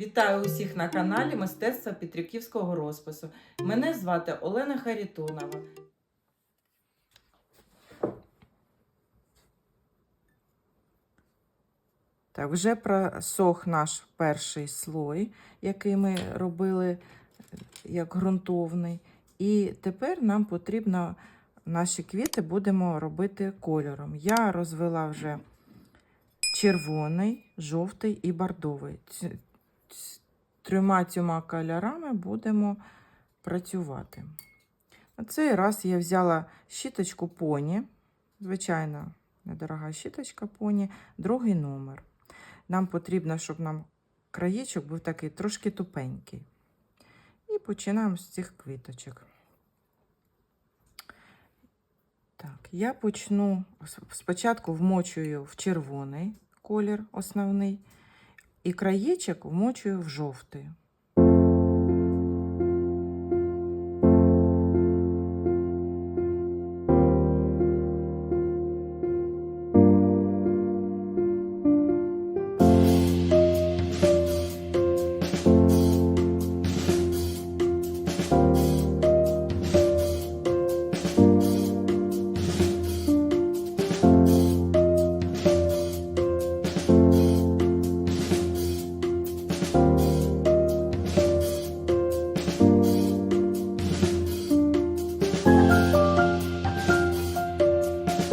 Вітаю усіх на каналі Мистецтва Петриківського розпису. Мене звати Олена Харітонова. Так, вже просох наш перший слой, який ми робили е, як ґрунтовний. І тепер нам потрібно наші квіти будемо робити кольором. Я розвела вже червоний, жовтий і бордовий. Трьома цьома кольорами будемо працювати. На цей раз я взяла щіточку поні, звичайно, недорога щіточка поні, другий номер. Нам потрібно, щоб нам краєчок був такий трошки тупенький. І починаємо з цих квіточок. Так, я почну спочатку вмочую в червоний колір основний, і краєчок вмочую в жовтий.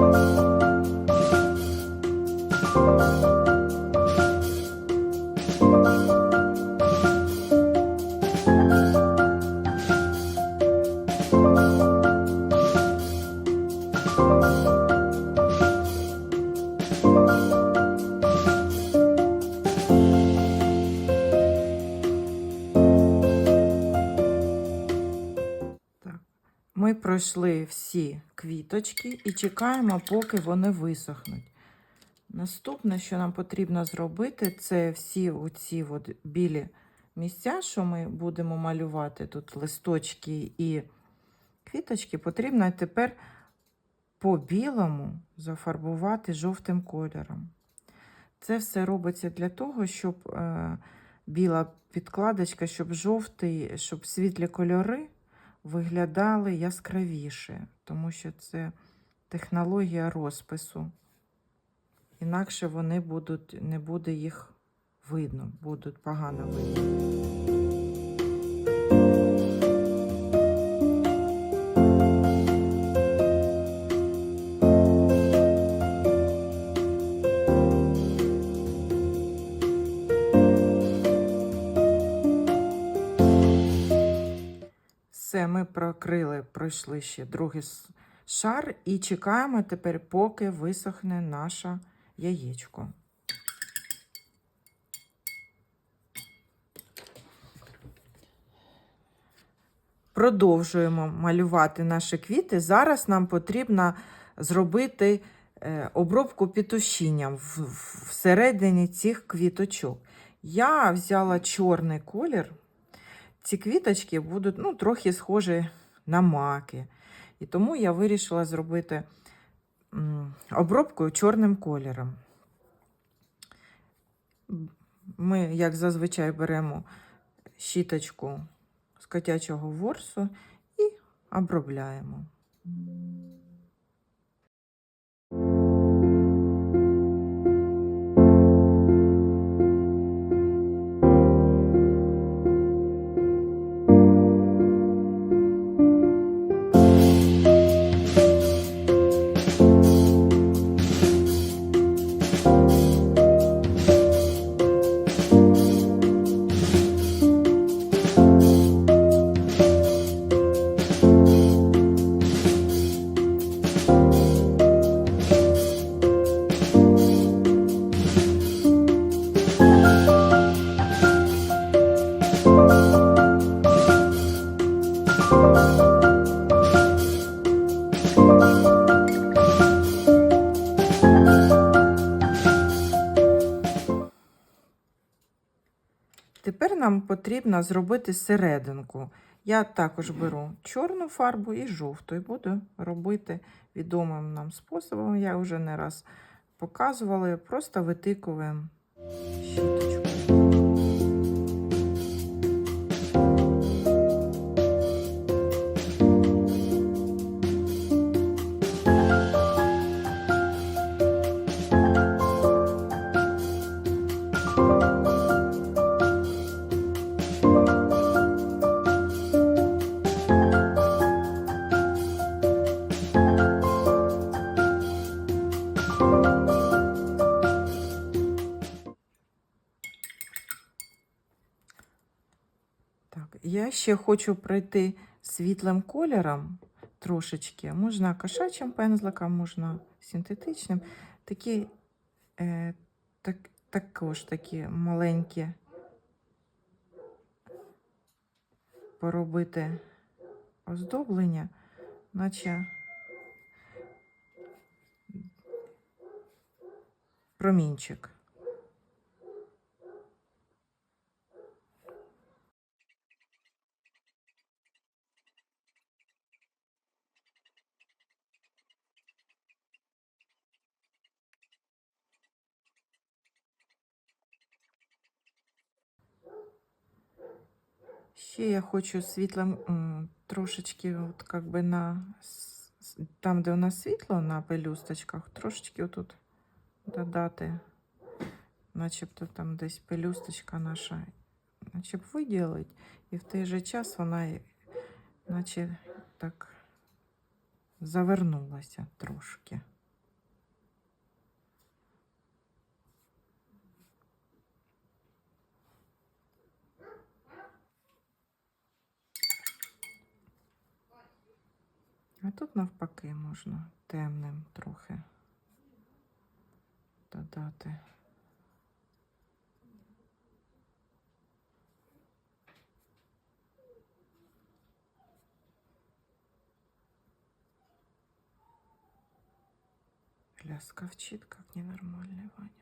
Так. Пройшли всі квіточки і чекаємо, поки вони висохнуть. Наступне, що нам потрібно зробити, це всі оці от білі місця, що ми будемо малювати тут листочки і квіточки, потрібно тепер по білому зафарбувати жовтим кольором. Це все робиться для того, щоб е, біла підкладочка, щоб жовтий, щоб світлі кольори виглядали яскравіше, тому що це технологія розпису. Інакше вони будуть, не буде їх видно, будуть погано видно. Прокрили, пройшли ще другий шар і чекаємо тепер, поки висохне наше яєчко. Продовжуємо малювати наші квіти. Зараз нам потрібно зробити е, обробку пітушінням всередині цих квіточок. Я взяла чорний колір. Ці квіточки будуть ну, трохи схожі на маки. І тому я вирішила зробити обробку чорним кольором. Ми, як зазвичай, беремо щіточку з котячого ворсу і обробляємо. Потрібно зробити серединку. Я також беру чорну фарбу і жовту, і буду робити відомим нам способом. Я вже не раз показувала, просто витикуємо Так, я ще хочу пройти світлим кольором трошечки. Можна кошачим пензликом, можна синтетичним. Такі, е, так, також такі маленькі поробити оздоблення, наче промінчик. Ще я хочу світлом трошечки, от как би на там, де у нас світло на пелюсточках, трошечки отут додати, начебто там десь пелюсточка наша, наче б виділить, і в той же час вона наче так завернулася трошки. А тут навпаки можна темним трохи додати. Лясковчит, как ненормальный Ваня.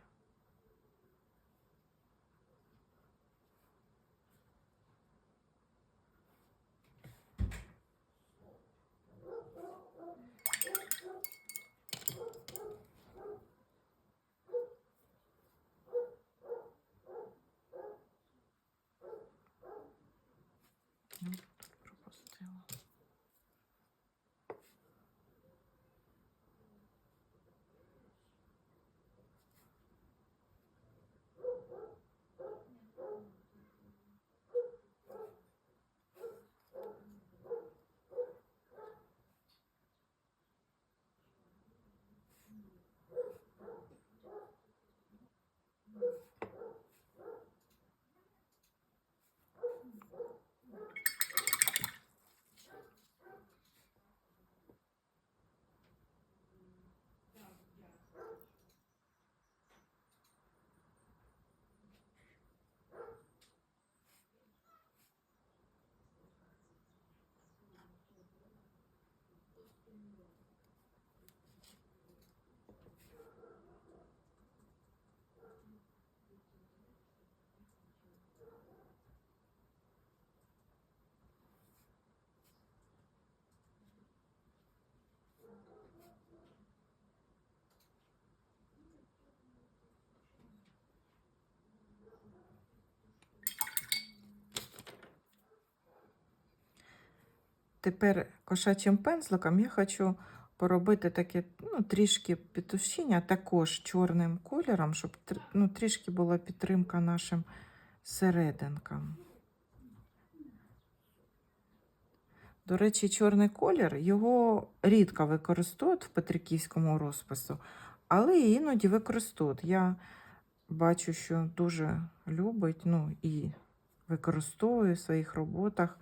Тепер кошачим пензликом я хочу поробити таке ну, трішки підтушіння, також чорним кольором, щоб ну, трішки була підтримка нашим серединкам. До речі, чорний колір його рідко використовують в петриківському розпису, але іноді використовують. Я бачу, що дуже любить ну, і використовує в своїх роботах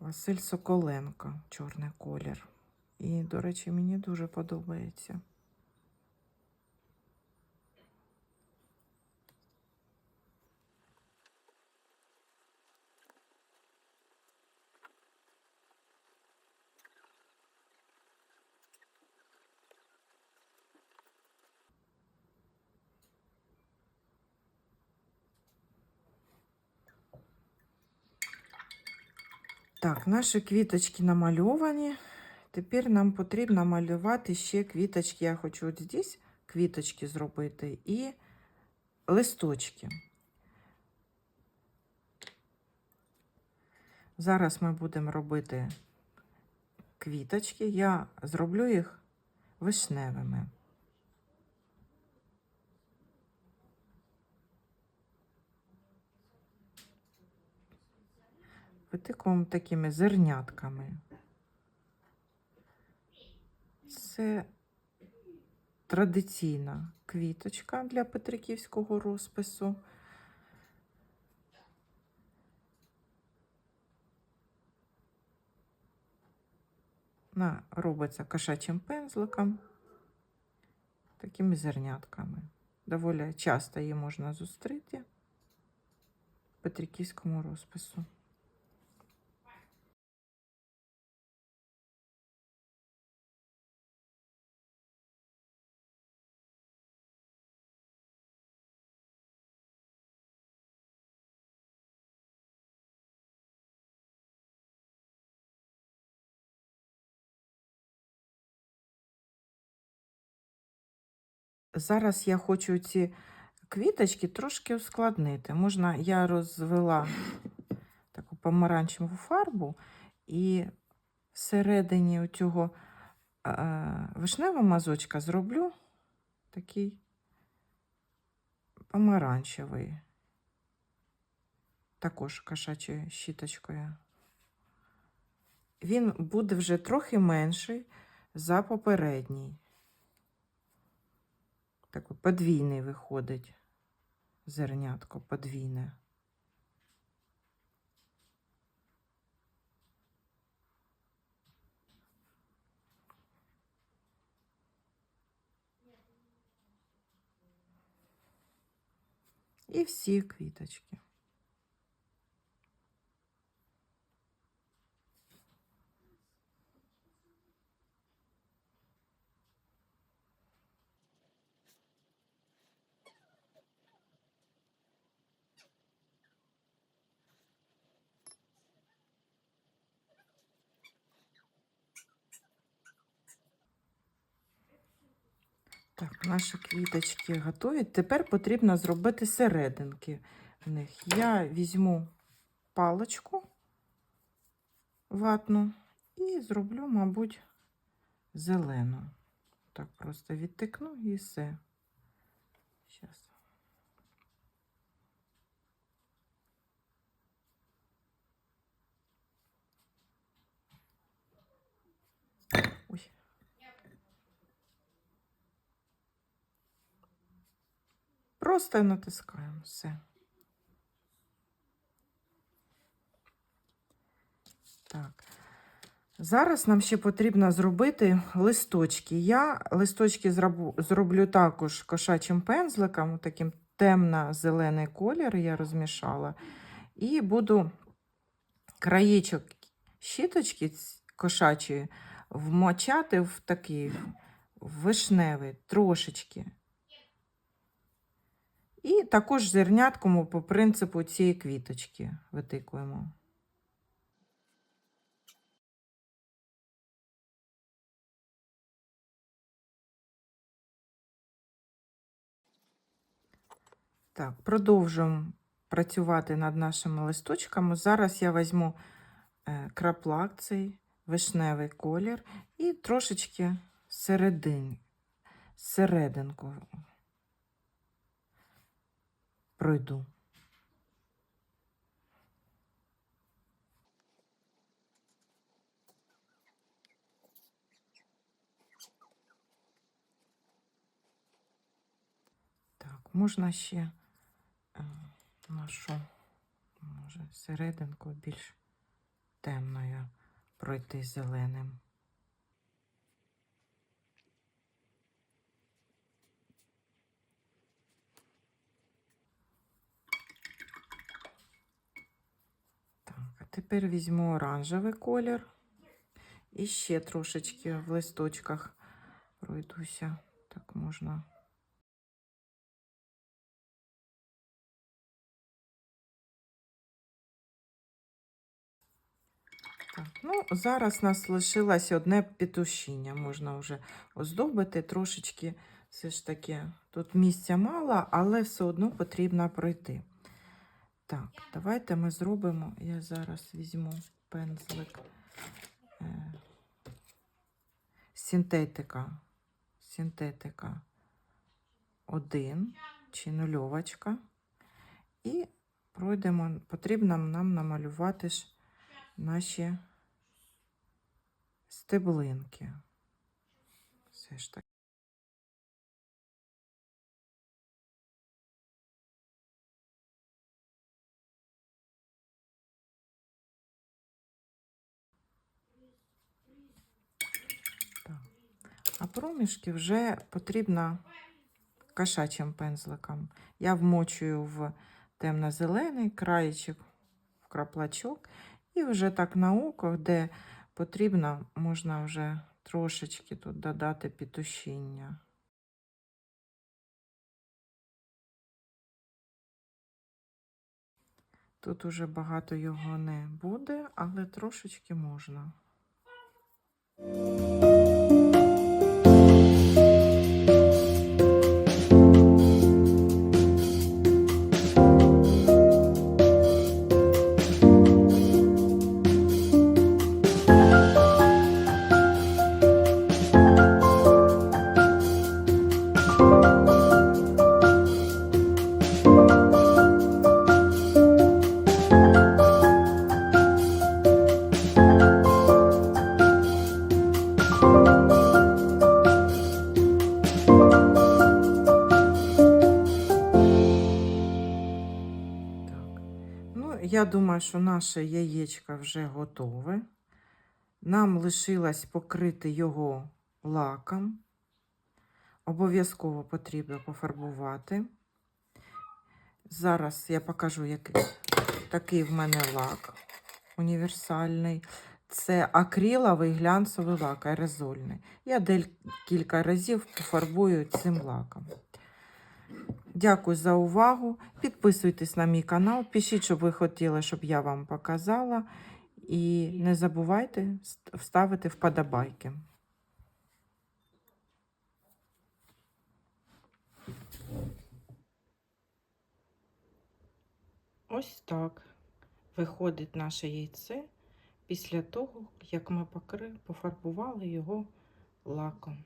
Василь Соколенко, чорний колір. І, до речі, мені дуже подобається. Так, наші квіточки намальовані. Тепер нам потрібно малювати ще квіточки. Я хочу от здесь квіточки зробити і листочки. Зараз ми будемо робити квіточки. Я зроблю їх вишневими. витикуємо такими зернятками. Це традиційна квіточка для петриківського розпису. Вона робиться кошачим пензликом, такими зернятками. Доволі часто її можна зустріти в петриківському розпису. Зараз я хочу ці квіточки трошки ускладнити. Можна, я розвела таку помаранчеву фарбу і всередині цього е, вишневого мазочка зроблю такий помаранчевий, також кошачою щіточкою. Він буде вже трохи менший за попередній. Такий подвійний виходить зернятко, подвійне. І всі квіточки. Так, наші квіточки готові. Тепер потрібно зробити серединки в них. Я візьму паличку ватну і зроблю, мабуть, зелену. Так просто відтикну і все. Зараз. Просто натискаємо все. Так. Зараз нам ще потрібно зробити листочки. Я листочки зроблю також кошачим пензликом, таким темно-зелений колір я розмішала. І буду краєчок щіточки кошачої вмочати в такий вишневий трошечки. І також зернятком по принципу цієї квіточки витикуємо. Так, продовжуємо працювати над нашими листочками. Зараз я візьму е, краплак цей вишневий колір і трошечки середин, серединку пройду. Так, можна ще е, нашу, може, серединку більш темною пройти зеленим. Так, а тепер візьму оранжевий колір і ще трошечки в листочках пройдуся. Так можна. Так, ну, зараз нас лишилось одне петушіння. Можна вже оздобити трошечки. Все ж таки, тут місця мало, але все одно потрібно пройти. Так, давайте ми зробимо. Я зараз візьму пензлик. Е, синтетика. Синтетика 1 чи нульовочка. І пройдемо, потрібно нам намалювати ж наші стеблинки. Все ж таки. Проміжки вже потрібно кошачим пензликом. Я вмочую в темно-зелений краєчок, в краплачок, і вже так на око, де потрібно, можна вже трошечки тут додати пітушіння. Тут уже багато його не буде, але трошечки можна. Я думаю, що наше яєчко вже готове. Нам лишилось покрити його лаком. Обов'язково потрібно пофарбувати. Зараз я покажу, який такий в мене лак універсальний. Це акриловий глянцевий лак, аерозольний. Я декілька разів пофарбую цим лаком. Дякую за увагу. Підписуйтесь на мій канал, пишіть, що ви хотіли, щоб я вам показала. І не забувайте вставити вподобайки. Ось так виходить наше яйце після того, як ми пофарбували його лаком.